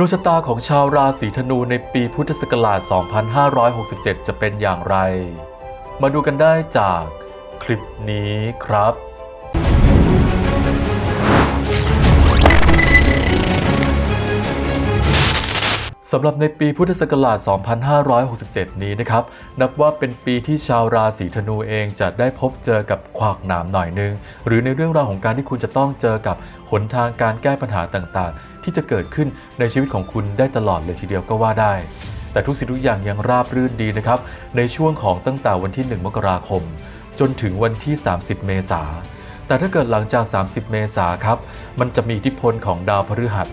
ดวงชะตาของชาวราศีธนูในปีพุทธศักราช 2567 จะเป็นอย่างไร มาดูกันได้จากคลิปนี้ครับ สำหรับในปีพุทธศักราช 2567 นี้นะครับ นับว่าเป็นปีที่ชาวราศีธนูเองจะได้พบเจอกับขวากหนามหน่อยนึง หรือในเรื่องราวของการที่คุณจะต้องเจอกับหนทางการแก้ปัญหาต่างๆ ที่จะเกิดขึ้นในชีวิตของคุณได้ตลอดเลยทีเดียวก็ว่าได้ แต่ทุกสิ่งทุกอย่างยังราบรื่นดีนะครับ ในช่วงของตั้งแต่วันที่ 1 มกราคม จนถึงวันที่ 30 เมษาแต่ถ้าเกิดหลังจาก 30 เมษาครับ มันจะมีอิทธิพลของดาวพฤหัส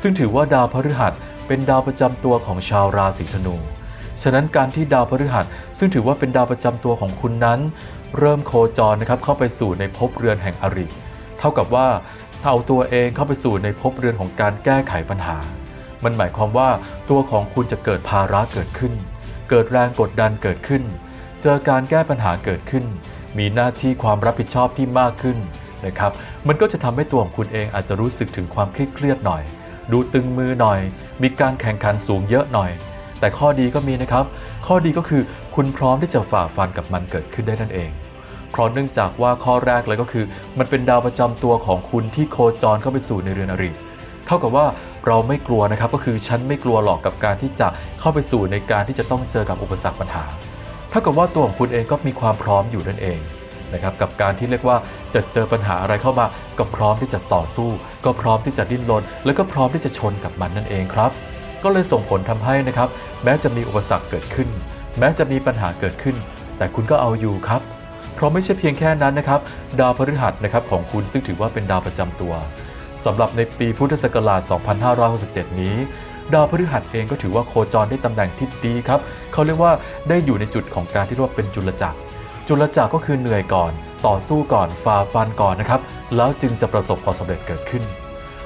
ซึ่งถือว่าดาวพฤหัส เป็นดาวประจำตัวของชาวราศีธนู ฉะนั้นการที่ดาวพฤหัส ซึ่งถือว่าเป็นดาวประจำตัวของคุณนั้น เริ่มโคจรนะครับเข้าไปสู่ในภพเรือนแห่งอริเท่ากับว่าเอาตัวเองเข้าไปสู่ในภพเรือนของการแก้ไขปัญหา มันหมายความว่าตัวของคุณจะเกิดภาระเกิดขึ้น เกิดแรงกดดันเกิดขึ้น เจอการแก้ปัญหาเกิดขึ้น มีหน้าที่ความรับผิดชอบที่มากขึ้นนะครับ มันก็จะทำให้ตัวของคุณเองอาจจะรู้สึกถึงความเครียดหน่อย ดูตึงมือหน่อย มีการแข่งขันสูงเยอะหน่อย แต่ข้อดีก็มีนะครับ ข้อดีก็คือคุณพร้อมที่จะฝ่าฟันกับมันเกิดขึ้นได้นั่นเอง เพราะเนื่องจากว่าข้อแรกเลยก็คือ มันเป็นดาวประจำตัวของคุณที่โคจรเข้าไปสู่ในเรือนอริเท่ากับว่าเราไม่กลัวนะครับ ก็คือฉันไม่กลัวหรอกกับการที่จะเข้าไปสู่ในการที่จะต้องเจอกับอุปสรรคปัญหาเท่ากับว่าตัวของคุณเองก็มีความพร้อมอยู่นั่นเองนะครับกับการที่เรียกว่า จะเจอปัญหาอะไรเข้ามา ก็พร้อมที่จะต่อสู้ ก็พร้อมที่จะดิ้นรน แล้วก็พร้อมที่จะชนกับมันนั่นเองครับ ก็เลยส่งผลทำให้นะครับ แม้จะมีอุปสรรคเกิดขึ้น แม้จะมีปัญหาเกิดขึ้น แต่คุณก็เอาอยู่ครับ เพราะไม่ใช่เพียงแค่นั้นนะครับ ดาวพฤหัสนะครับของคุณซึ่งถือว่าเป็นดาวประจำตัวสำหรับในปีพุทธศักราช 2567 นี้ ดาวพฤหัสเองก็ถือว่าโคจรได้ตำแหน่งที่ดีครับ เขาเรียกว่าได้อยู่ในจุดของการที่เรียกว่าเป็นจุลจักร จุลจักรก็คือเหนื่อยก่อน ต่อสู้ก่อนฝ่าฟันก่อนนะครับ แล้วจึงจะประสบความสำเร็จเกิดขึ้น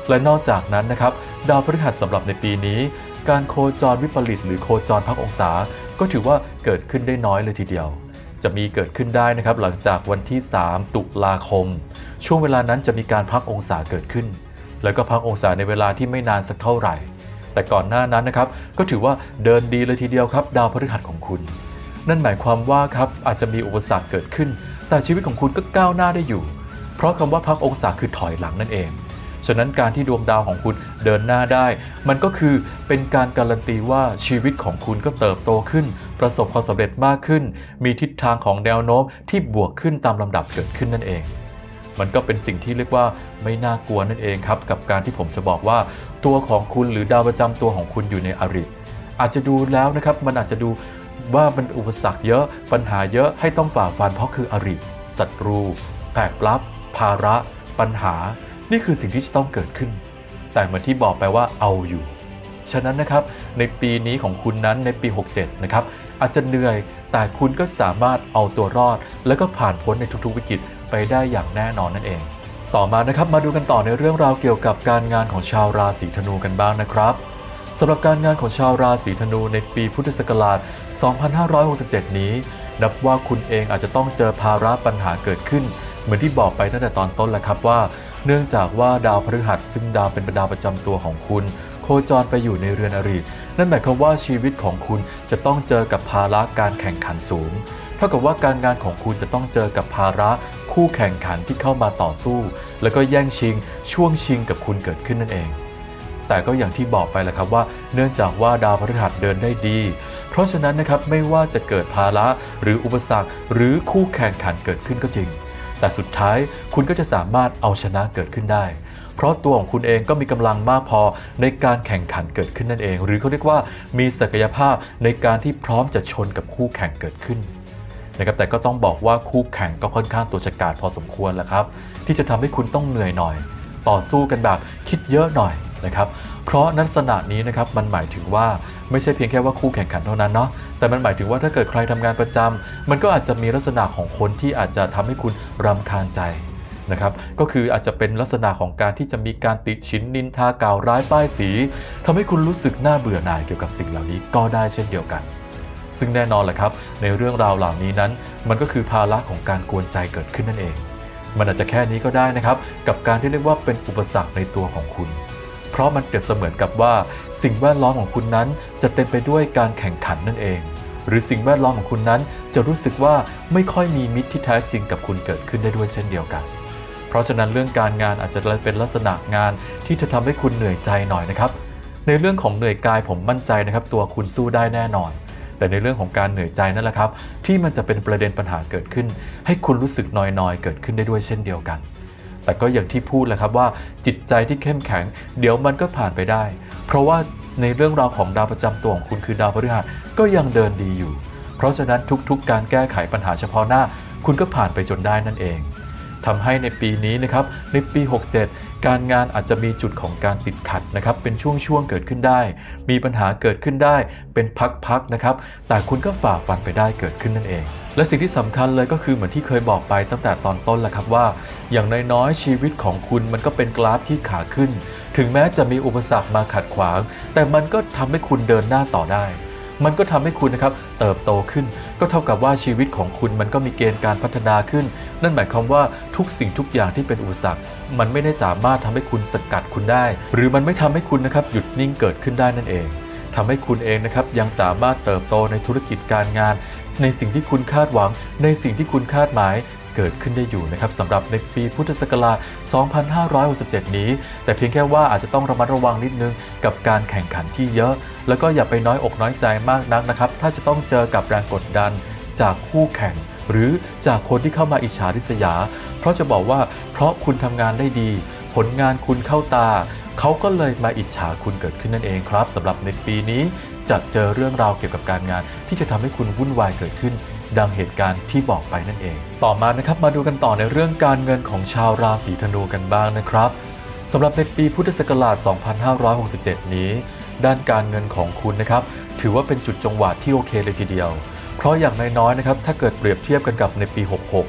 และนอกจากนั้นนะครับ ดาวพฤหัสสำหรับในปีนี้ การโคจรวิปริตหรือโคจรพักองศา ก็ถือว่าเกิดขึ้นได้น้อยเลยทีเดียว จะมีเกิดขึ้นได้นะครับหลังจากวันที่ 3 ตุลาคม ช่วงเวลานั้นจะมีการพักองศาเกิดขึ้น แล้วก็พักองศาในเวลาที่ไม่นานสักเท่าไหร่ แต่ก่อนหน้านั้นนะครับก็ถือว่าเดินดีเลยทีเดียวครับ ดาวพฤหัสของคุณ นั่นหมายความว่าครับอาจจะมีอุปสรรคเกิดขึ้น แต่ชีวิตของคุณก็ก้าวหน้าได้อยู่ เพราะคำว่าพักองศาคือถอยหลังนั่นเอง ฉะนั้นการที่ดวงดาวของคุณเดินหน้าได้ มันก็คือเป็นการการันตีว่าชีวิตของคุณก็เติบโตขึ้น ประสบความสำเร็จมากขึ้น มีทิศทางของแนวโน้มที่บวกขึ้นตามลำดับเกิดขึ้นนั่นเองมันก็เป็นสิ่งที่เรียกว่าไม่น่ากลัวนั่นเองครับ กับการที่ผมจะบอกว่า ตัวของคุณหรือดาวประจำตัวของคุณอยู่ในอริอาจจะดูแล้วนะครับ มันอาจจะดู ว่ามันอุปสรรคเยอะปัญหาเยอะให้ต้องฝ่าฟันเพราะคืออริศัตรูแผกลับ ภาระ ปัญหา นี่คือสิ่งที่จะต้องเกิดขึ้น แต่เหมือนที่บอกไปว่าเอาอยู่ ฉะนั้นนะครับในปีนี้ของคุณนั้นในปี 67 นะครับอาจจะเหนื่อยแต่คุณก็สามารถเอาตัวรอด แล้วก็ผ่านพ้นในทุกๆวิกฤตไปได้อย่างแน่นอนนั่นเอง ต่อมานะครับมาดูกันต่อในเรื่องราวเกี่ยวกับการงานของชาวราศีธนูกันบ้างนะครับ สำหรับการงานของชาวราศีธนูในปีพุทธศักราช 2567 นี้ นับว่าคุณเองอาจจะต้องเจอภาระปัญหาเกิดขึ้น เหมือนที่บอกไปตั้งแต่ตอนต้นแล้วครับว่า เนื่องจากว่าดาวพฤหัสซึ่งดาวเป็นดาวประจำตัวของคุณ โคจรไปอยู่ในเรือนอรินั่นหมายความว่าชีวิตของคุณจะต้องเจอกับภาระการแข่งขันสูงเท่ากับว่าการงานของคุณจะต้องเจอกับภาระคู่แข่งขันที่เข้ามาต่อสู้ แล้วก็แย่งชิงช่วงชิงกับคุณเกิดขึ้นนั่นเอง แต่ก็อย่างที่บอกไปแหละครับว่า เนื่องจากว่าดาวพฤหัสเดินได้ดี เพราะฉะนั้นนะครับไม่ว่าจะเกิดภาระหรืออุปสรรค หรือคู่แข่งขันเกิดขึ้นก็จริง แต่สุดท้ายคุณก็จะสามารถเอาชนะเกิดขึ้นได้ เพราะตัวของคุณเองก็มีกำลังมากพอในการแข่งขันเกิดขึ้นนั่นเอง หรือเขาเรียกว่ามีศักยภาพในการที่พร้อมจะชนกับคู่แข่งเกิดขึ้นนะครับแต่ก็ต้องบอกว่าคู่แข่งก็ค่อนข้างตัวฉกาจพอสมควรแล้วครับ ที่จะทำให้คุณต้องเหนื่อยหน่อย ต่อสู้กันแบบคิดเยอะหน่อยนะครับเพราะลักษณะนี้นะครับมันหมายถึงว่าไม่ใช่เพียงแค่ว่าคู่แข่งขันเท่านั้นเนาะแต่มันหมายถึงว่าถ้าเกิดใครทำงานประจำมันก็อาจจะมีลักษณะของคนที่อาจจะทำให้คุณรำคาญใจนะครับก็คืออาจจะเป็นลักษณะของการที่จะมีการติชินนินทากล่าวร้ายป้ายสีทำให้คุณรู้สึกน่าเบื่อหน่ายเกี่ยวกับสิ่งเหล่านี้ก็ได้เช่นเดียวกัน ซึ่งแน่นอนแหละครับ ในเรื่องราวเหล่านี้นั้น มันก็คือภาระของการกวนใจเกิดขึ้นนั่นเอง มันอาจจะแค่นี้ก็ได้นะครับ กับการที่เรียกว่าเป็นอุปสรรคในตัวของคุณ เพราะมันเปรียบเสมือนกับว่า สิ่งแวดล้อมของคุณนั้นจะเต็มไปด้วยการแข่งขันนั่นเอง หรือสิ่งแวดล้อมของคุณนั้น จะรู้สึกว่าไม่ค่อยมีมิตรที่แท้จริงกับคุณเกิดขึ้นได้ด้วยเช่นเดียวกัน เพราะฉะนั้นเรื่องการงานอาจจะเป็นลักษณะงานที่จะทำให้คุณเหนื่อยใจหน่อยนะครับ ในเรื่องของเหนื่อยกายผมมั่นใจนะครับ ตัวคุณสู้ได้แน่นอน แต่ในเรื่องของการเหนื่อยใจนั่นแหละครับ ที่มันจะเป็นประเด็นปัญหาเกิดขึ้น ให้คุณรู้สึกนอยๆ เกิดขึ้นได้ด้วยเช่นเดียวกัน แต่ก็อย่างที่พูดแหละครับว่าจิตใจที่เข้มแข็ง เดี๋ยวมันก็ผ่านไปได้ เพราะว่าในเรื่องราวของดาวประจำตัวของคุณคือดาวพฤหัสก็ยังเดินดีอยู่ เพราะฉะนั้นทุกๆการแก้ไขปัญหาเฉพาะหน้า คุณก็ผ่านไปจนได้นั่นเอง ทำให้ในปีนี้นะครับในปี 67 การงานอาจจะมีจุดของการติดขัดนะครับเป็นช่วงๆเกิดขึ้นได้ มีปัญหาเกิดขึ้นได้เป็นพักๆนะครับแต่คุณก็ฝ่าฟันไปได้เกิดขึ้นนั่นเองและสิ่งที่สำคัญเลยก็คือเหมือนที่เคยบอกไปตั้งแต่ตอนต้นแหละครับว่า อย่างน้อยๆชีวิตของคุณมันก็เป็นกราฟที่ขาขึ้น ถึงแม้จะมีอุปสรรคมาขัดขวาง แต่มันก็ทำให้คุณเดินหน้าต่อได้ มันก็ทำให้คุณนะครับเติบโตขึ้น ก็เท่ากับว่าชีวิตของคุณมันก็มีเกณฑ์การพัฒนาขึ้น นั่นหมายความว่าทุกสิ่งทุกอย่างที่เป็นอุปสรรค มันไม่ได้สามารถทำให้คุณสกัดคุณได้ หรือมันไม่ทำให้คุณนะครับหยุดนิ่งเกิดขึ้นได้นั่นเองทำให้คุณเองนะครับยังสามารถเติบโตในธุรกิจการงาน ในสิ่งที่คุณคาดหวัง ในสิ่งที่คุณคาดหมาย เกิดขึ้นได้อยู่นะครับสำหรับในปีพุทธศักราช 2567 นี้ แต่เพียงแค่ว่าอาจจะต้องระมัดระวังนิดนึงกับการแข่งขันที่เยอะ แล้วก็อย่าไปน้อยอกน้อยใจมากนักนะครับ ถ้าจะต้องเจอกับแรงกดดันจากคู่แข่ง หรือจากคนที่เข้ามาอิจฉาริษยา เพราะจะบอกว่าเพราะคุณทำงานได้ดี ผลงานคุณเข้าตาเขาก็เลยมาอิจฉาคุณเกิดขึ้นนั่นเองครับสำหรับในปีนี้จะเจอเรื่องราวเกี่ยวกับการงาน ที่จะทำให้คุณวุ่นวายเกิดขึ้น ดังเหตุการณ์ที่บอกไปนั่นเอง ต่อมานะครับมาดูกันต่อในเรื่องการเงินของชาวราศีธนูกันบ้างนะครับสำหรับในปีพุทธศักราช 2567 นี้ ด้านการเงินของคุณนะครับ ถือว่าเป็นจุดจังหวะที่โอเคเลยทีเดียว เพราะอย่างน้อยๆนะครับถ้าเกิดเปรียบเทียบกันกับในปี 66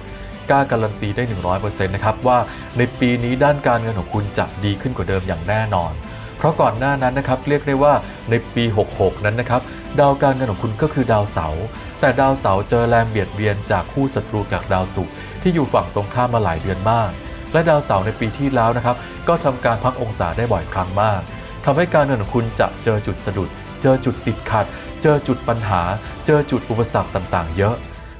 กล้าการันตีได้ 100%นะครับว่าในปีนี้ด้านการเงินของคุณจะดีขึ้นกว่าเดิมอย่างแน่นอน เพราะก่อนหน้านั้นนะครับเรียกได้ว่าในปี 66 นั้นนะครับดาวการเงินของคุณก็คือดาวเสาร์แต่ดาวเสาร์เจอแรงเบียดเบียนจากคู่ศัตรูจากดาวศุกร์ที่อยู่ฝั่งตรงข้ามมาหลายเดือนมาก และดาวเสาร์ในปีที่แล้วนะครับ ก็ทำการพักองศาได้บ่อยครั้งมากทำให้การเงินของคุณจะเจอจุดสะดุด เจอจุดติดขัด เจอจุดปัญหา เจอจุดอุปสรรคต่างๆ เยอะ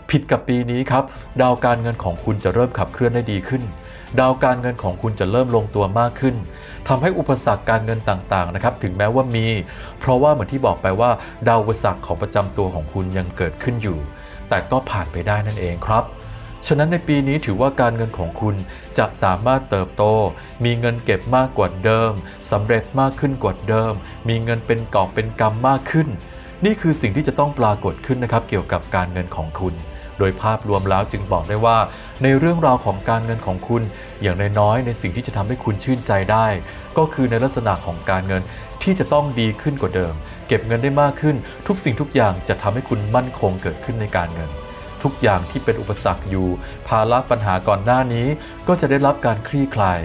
ผิดกับปีนี้ครับดาวการเงินของคุณจะเริ่มขับเคลื่อนได้ดีขึ้น ดาวการเงินของคุณจะเริ่มลงตัวมากขึ้นทำให้อุปสรรคการเงินต่างๆนะครับถึงแม้ว่ามี เพราะว่าเหมือนที่บอกไปว่า ดาวอุปสรรคของประจำตัวของคุณยังเกิดขึ้นอยู่ แต่ก็ผ่านไปได้นั่นเองครับฉะนั้นในปีนี้ถือว่าการเงินของคุณจะสามารถเติบโต มีเงินเก็บมากกว่าเดิมสำเร็จมากขึ้นกว่าเดิม มีเงินเป็นกอบเป็นกำมากขึ้น นี่คือสิ่งที่จะต้องปรากฏขึ้นนะครับเกี่ยวกับการเงินของคุณ โดยภาพรวมแล้วจึงบอกได้ว่า ในเรื่องราวของการเงินของคุณ อย่างน้อยๆในสิ่งที่จะทำให้คุณชื่นใจได้ ก็คือในลักษณะของการเงินที่จะต้องดีขึ้นกว่าเดิม เก็บเงินได้มากขึ้น ทุกสิ่งทุกอย่างจะทำให้คุณมั่นคงเกิดขึ้นในการเงิน ทุกอย่างที่เป็นอุปสรรคอยู่ ภาระปัญหาก่อนหน้านี้ ก็จะได้รับการคลี่คลาย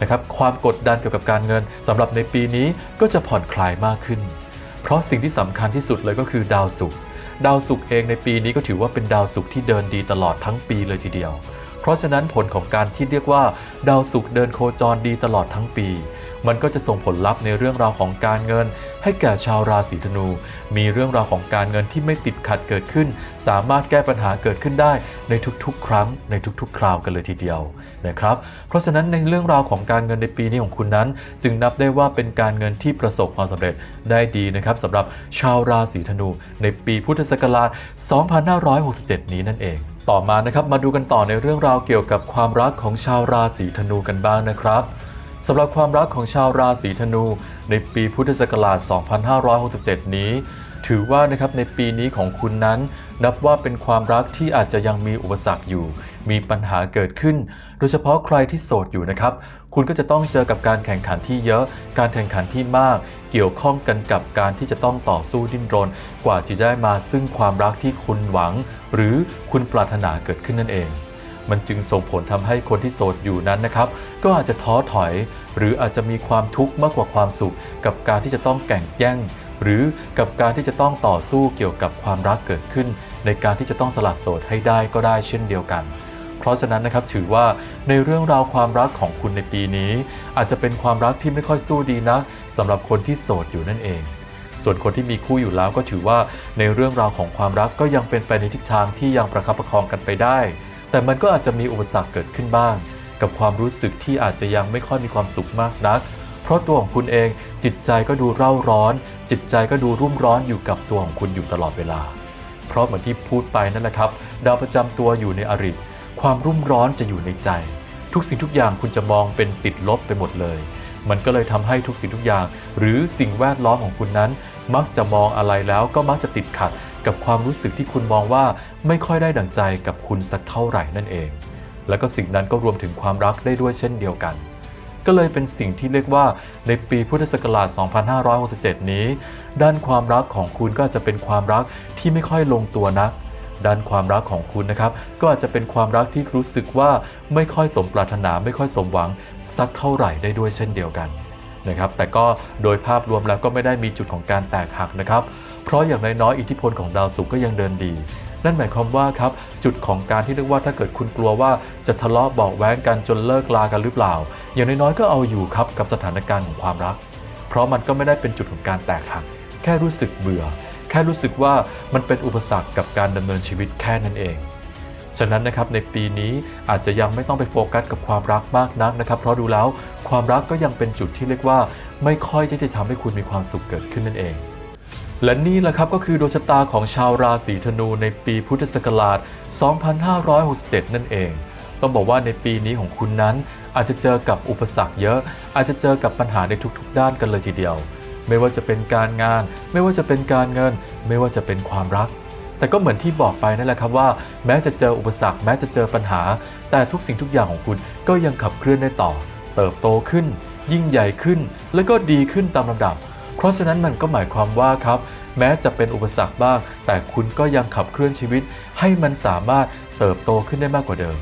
นะครับความกดดันเกี่ยวกับการเงินสำหรับในปีนี้ก็จะผ่อนคลายมากขึ้น เพราะสิ่งที่สำคัญที่สุดเลยก็คือดาวศุกร์ ดาวศุกร์เองในปีนี้ก็ถือว่าเป็นดาวศุกร์ที่เดินดีตลอดทั้งปีเลยทีเดียว เพราะฉะนั้นผลของการที่เรียกว่า ดาวศุกร์เดินโคจรดีตลอดทั้งปี มันก็จะส่งผลลัพธ์ในเรื่องราวของการเงิน ให้แก่ชาวราศีธนู มีเรื่องราวของการเงินที่ไม่ติดขัดเกิดขึ้น สามารถแก้ปัญหาเกิดขึ้นได้ในทุกๆ ครั้งในทุกๆ คราวกันเลยทีเดียวนะครับเพราะฉะนั้นในเรื่องราวของการเงินในปีนี้ของคุณนั้น จึงนับได้ว่าเป็นการเงินที่ประสบความสำเร็จได้ดีนะครับสำหรับชาวราศีธนู ในปีพุทธศักราช 2567 นี้นั่นเองต่อมานะครับมาดูกันต่อในเรื่องราวเกี่ยวกับความรักของชาวราศีธนูกันบ้างนะครับ สำหรับความรักของชาวราศีธนูในปีพุทธศักราช 2567 นี้ ถือว่านะครับในปีนี้ของคุณนั้น นับว่าเป็นความรักที่อาจจะยังมีอุปสรรคอยู่ มีปัญหาเกิดขึ้น โดยเฉพาะใครที่โสดอยู่นะครับ คุณก็จะต้องเจอกับการแข่งขันที่เยอะ การแข่งขันที่มาก เกี่ยวข้องกันกับการที่จะต้องต่อสู้ดิ้นรน กว่าจะได้มาซึ่งความรักที่คุณหวัง หรือคุณปรารถนาเกิดขึ้นนั่นเอง มันจึงส่งผลทำให้คนที่โสดอยู่นั้นนะครับ ก็อาจจะท้อถอย หรืออาจจะมีความทุกข์มากกว่าความสุข กับการที่จะต้องแข่งแย่ง หรือกับการที่จะต้องต่อสู้เกี่ยวกับความรักเกิดขึ้น ในการที่จะต้องสละโสดให้ได้ก็ได้เช่นเดียวกันเพราะฉะนั้นนะครับถือว่าในเรื่องราวความรักของคุณในปีนี้ อาจจะเป็นความรักที่ไม่ค่อยสู้ดีนักสำหรับคนที่โสดอยู่นั่นเอง ส่วนคนที่มีคู่อยู่แล้วก็ถือว่าในเรื่องราวของความรักก็ยังเป็นไปในทิศทางที่ยังประคับประคองกันไปได้ แต่มันก็อาจจะมีอุปสรรคเกิดขึ้นบ้าง กับความรู้สึกที่อาจจะยังไม่ค่อยมีความสุขมากนัก เพราะตัวของคุณเองจิตใจก็ดูเร่าร้อน จิตใจก็ดูรุ่มร้อนอยู่กับตัวของคุณอยู่ตลอดเวลา เพราะเหมือนที่พูดไปนั่นแหละครับ ดาวประจำตัวอยู่ในอริความรุ่มร้อนจะอยู่ในใจ ทุกสิ่งทุกอย่างคุณจะมองเป็นติดลบไปหมดเลย มันก็เลยทำให้ทุกสิ่งทุกอย่าง หรือสิ่งแวดล้อมของคุณนั้น มักจะมองอะไรแล้วก็มักจะติดขัด กับความรู้สึกที่คุณมองว่าไม่ค่อยได้ดั่งใจกับคุณสักเท่าไหร่นั่นเอง แล้วก็สิ่งนั้นก็รวมถึงความรักได้ด้วยเช่นเดียวกัน ก็เลยเป็นสิ่งที่เรียกว่าในปีพุทธศักราช 2567 นี้ ด้านความรักของคุณก็จจะเป็นความรักที่ไม่ค่อยลงตัวนักด้านความรักของคุณนะครับ ก็อาจจะเป็นความรักที่รู้สึกว่าไม่ค่อยสมปรารถนาไม่ค่อยสมหวังสักเท่าไหร่ได้ด้วยเช่นเดียวกัน นะครับแต่ก็โดยภาพรวมแล้วก็ไม่ได้มีจุดของการแตกหักนะครับ เพราะอย่างน้อยๆอิทธิพลของดาวศุกร์ก็ยังเดินดีนั่นหมายความว่าครับจุดของการที่เรียกว่าถ้าเกิดคุณกลัวว่าจะทะเลาะเบาะแว้งกันจนเลิกลากันหรือเปล่า อย่างน้อยๆก็เอาอยู่ครับกับสถานการณ์ของความรัก เพราะมันก็ไม่ได้เป็นจุดของการแตกหักแค่รู้สึกเบื่อ แค่รู้สึกว่ามันเป็นอุปสรรคกับการดำเนินชีวิตแค่นั้นเอง ฉะนั้นนะครับในปีนี้อาจจะยังไม่ต้องไปโฟกัสกับความรักมากนักนะครับ เพราะดูแล้วความรักก็ยังเป็นจุดที่เรียกว่า ไม่ค่อยที่จะทำให้คุณมีความสุขเกิดขึ้นนั่นเองและนี่แหละครับก็คือดวงชะตาของชาวราศีธนูในปีพุทธศักราช 2567 นั่นเอง ต้องบอกว่าในปีนี้ของคุณนั้นอาจจะเจอกับอุปสรรคเยอะ อาจจะเจอกับปัญหาในทุกๆ ด้านกันเลยทีเดียว ไม่ว่าจะเป็นการงาน ไม่ว่าจะเป็นการเงิน ไม่ว่าจะเป็นความรัก แต่ก็เหมือนที่บอกไปนั่นแหละครับว่า แม้จะเจออุปสรรค แม้จะเจอปัญหา แต่ทุกสิ่งทุกอย่างของคุณก็ยังขับเคลื่อนได้ต่อ เติบโตขึ้น ยิ่งใหญ่ขึ้น แล้วก็ดีขึ้นตามลำดับ เพราะฉะนั้นมันก็หมายความว่าครับ แม้จะเป็นอุปสรรคบ้าง แต่คุณก็ยังขับเคลื่อนชีวิต ให้มันสามารถเติบโตขึ้นได้มากกว่าเดิม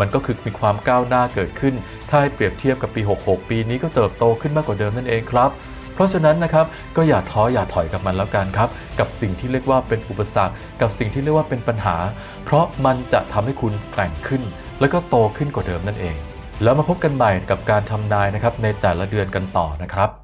มันก็คือมีความก้าวหน้าเกิดขึ้น ถ้าให้เปรียบเทียบกับปี 66 ปีนี้ก็เติบโตขึ้นมากกว่าเดิมนั่นเองครับ เพราะฉะนั้นนะครับก็อย่าท้ออย่าถอยกับมันแล้วกันครับ กับสิ่งที่เรียกว่าเป็นอุปสรรค กับสิ่งที่เรียกว่าเป็นปัญหา เพราะมันจะทำให้คุณแกร่งขึ้น แล้วก็โตขึ้นกว่าเดิมนั่นเอง แล้วมาพบกันใหม่กับการทำนายนะครับในแต่ละเดือนกันต่อนะครับ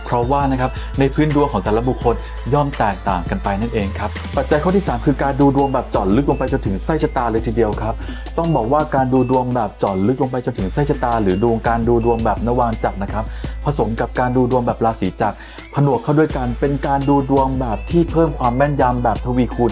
ราะว่านะครับในพื้นดวงของแต่ละบุคคลย่อมแตกต่างกันไปนั่นเองครับปัจจัยข้อที่ 3 คือการดูดวงแบบเจาะลึกลงไปจนถึงไส้ชะตาเลยทีเดียวครับต้องบอกว่าการดูดวงแบบเจาะลึกลงไปจนถึงไส้ชะตา หรือดวงการดูดวงแบบนวางจักรนะครับผสมกับการดูดวงแบบราศีจักรผนวกเข้าด้วยกันเป็นการดูดวงแบบที่เพิ่มความแม่นยำแบบทวีคูณ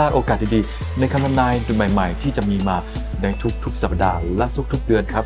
ลาดโอกาสดีๆ ในคำทำนายใหม่ๆ ที่จะมีมาในทุกๆ สัปดาห์และทุกๆ เดือนครับ